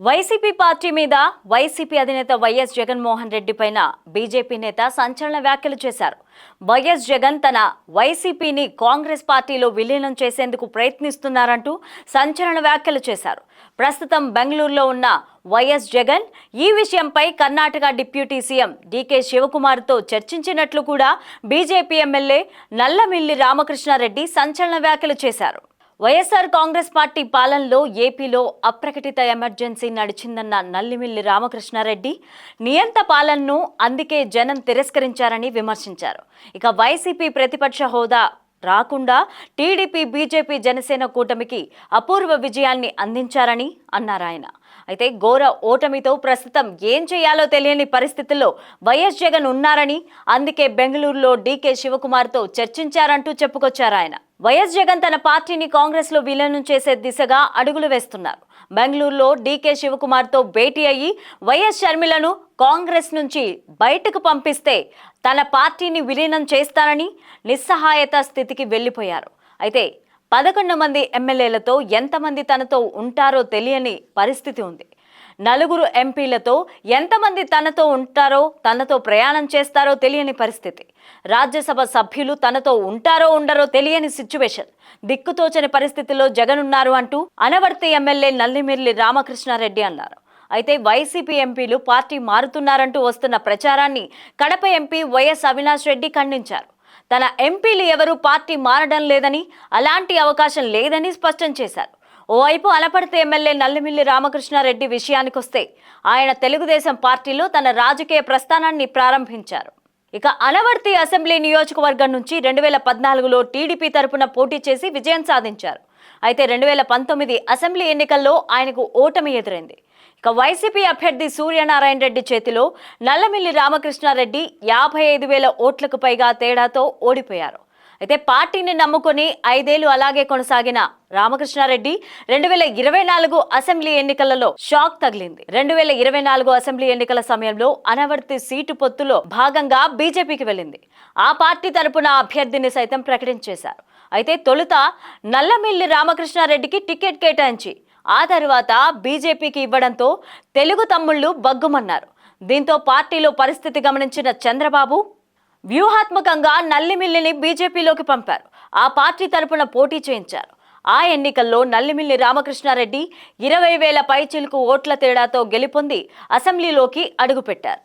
YCP party మీద YCP అధినేత YS Jaganmohan Reddy పైన బీజేపీ నేత సంచలన వ్యాఖ్యలు చేశారు. వైఎస్ జగన్ తన వైసీపీని కాంగ్రెస్ పార్టీలో విలీనం చేసేందుకు ప్రయత్నిస్తున్నారంటూ సంచలన వ్యాఖ్యలు చేశారు. ప్రస్తుతం బెంగళూరులో ఉన్న వైఎస్ జగన్ ఈ విషయంపై Karnataka deputy C M D K శివకుమార్తో చర్చించినట్లు కూడా బీజేపీ ఎమ్మెల్యే నల్లమిల్లి రామకృష్ణారెడ్డి సంచలన వ్యాఖ్యలు చేశారు. వైఎస్ఆర్ కాంగ్రెస్ పార్టీ పాలనలో ఏపీలో అప్రకటిత ఎమర్జెన్సీ నడిచిందన్న నల్లిమిల్లి రామకృష్ణారెడ్డి నియంత పాలనను అందుకే జనం తిరస్కరించారని విమర్శించారు. ఇక వైసీపీ ప్రతిపక్ష హోదా రాకుండా టీడీపీ బీజేపీ జనసేన కూటమికి అపూర్వ విజయాన్ని అందించారని అన్నారాయన అయితే ఘోర ఓటమితో ప్రస్తుతం ఏం చేయాలో తెలియని పరిస్థితుల్లో వైఎస్ జగన్ ఉన్నారని అందుకే బెంగళూరులో డీకే శివకుమార్తో చర్చించారంటూ చెప్పుకొచ్చారు ఆయన. వైఎస్ జగన్ తన పార్టీని కాంగ్రెస్లో విలీనం చేసే దిశగా అడుగులు వేస్తున్నారు. బెంగళూరులో డీకే శివకుమార్తో భేటీ అయ్యి వైఎస్ షర్మిలను కాంగ్రెస్ నుంచి బయటకు పంపిస్తే తన పార్టీని విలీనం చేస్తారని నిస్సహాయత స్థితికి వెళ్ళిపోయారు. అయితే పదకొండు మంది ఎమ్మెల్యేలతో ఎంతమంది తనతో ఉంటారో తెలియని పరిస్థితి ఉంది. నలుగురు ఎంపీలతో ఎంతమంది తనతో ఉంటారో తనతో ప్రయాణం చేస్తారో తెలియని పరిస్థితి. రాజ్యసభ సభ్యులు తనతో ఉంటారో ఉండరో తెలియని సిచ్యువేషన్. దిక్కుతోచని పరిస్థితిలో జగన్ ఉన్నారు అంటూ అనవర్తి ఎమ్మెల్యే నల్లిమిర్లి రామకృష్ణారెడ్డి అన్నారు. అయితే వైసీపీ ఎంపీలు పార్టీ మారుతున్నారంటూ వస్తున్న ప్రచారాన్ని కడప ఎంపీ వైఎస్ అవినాష్ రెడ్డి ఖండించారు. తన ఎంపీలు ఎవరూ పార్టీ మారడం లేదని అలాంటి అవకాశం లేదని స్పష్టం చేశారు. ఓవైపు అనపడితే ఎమ్మెల్యే నల్లిమిల్లి రామకృష్ణారెడ్డి విషయానికొస్తే ఆయన తెలుగుదేశం పార్టీలో తన రాజకీయ ప్రస్థానాన్ని ప్రారంభించారు. ఇక అలవర్తి అసెంబ్లీ నియోజకవర్గం నుంచి రెండు వేల పద్నాలుగులో టీడీపీ తరపున పోటీ చేసి విజయం సాధించారు. అయితే రెండు వేల పంతొమ్మిది అసెంబ్లీ ఎన్నికల్లో ఆయనకు ఓటమి ఎదురైంది. ఇక వైసీపీ అభ్యర్థి సూర్యనారాయణ రెడ్డి చేతిలో నల్లమిల్లి రామకృష్ణారెడ్డి యాభై ఐదు వేల ఓట్లకు పైగా తేడాతో ఓడిపోయారు. అయితే పార్టీని నమ్ముకొని ఐదేళ్ళు అలాగే కొనసాగిన రామకృష్ణారెడ్డి రెండు వేల ఇరవై నాలుగు అసెంబ్లీ ఎన్నికలలో షాక్ తగిలింది. రెండు వేల ఇరవై నాలుగు అసెంబ్లీ ఎన్నికల సమయంలో అనవర్తి సీటు పొత్తులో భాగంగా బీజేపీకి వెళ్ళింది. ఆ పార్టీ తరపున అభ్యర్థిని సైతం ప్రకటించేశారు. అయితే తొలుత నల్లమిల్లి రామకృష్ణారెడ్డికి టికెట్ కేటాయించి ఆ తర్వాత బీజేపీకి ఇవ్వడంతో తెలుగు తమ్ముళ్ళు బగ్గుమన్నారు. దీంతో పార్టీలో పరిస్థితి గమనించిన చంద్రబాబు వ్యూహాత్మకంగా నల్లిమిల్లిని బీజేపీలోకి పంపారు. ఆ పార్టీ తరపున పోటీ చేయించారు. ఆ ఎన్నికల్లో నల్లిమిల్లి రామకృష్ణారెడ్డి ఇరవై వేల పైచిలుకు ఓట్ల తేడాతో గెలుపొంది అసెంబ్లీలోకి అడుగుపెట్టారు.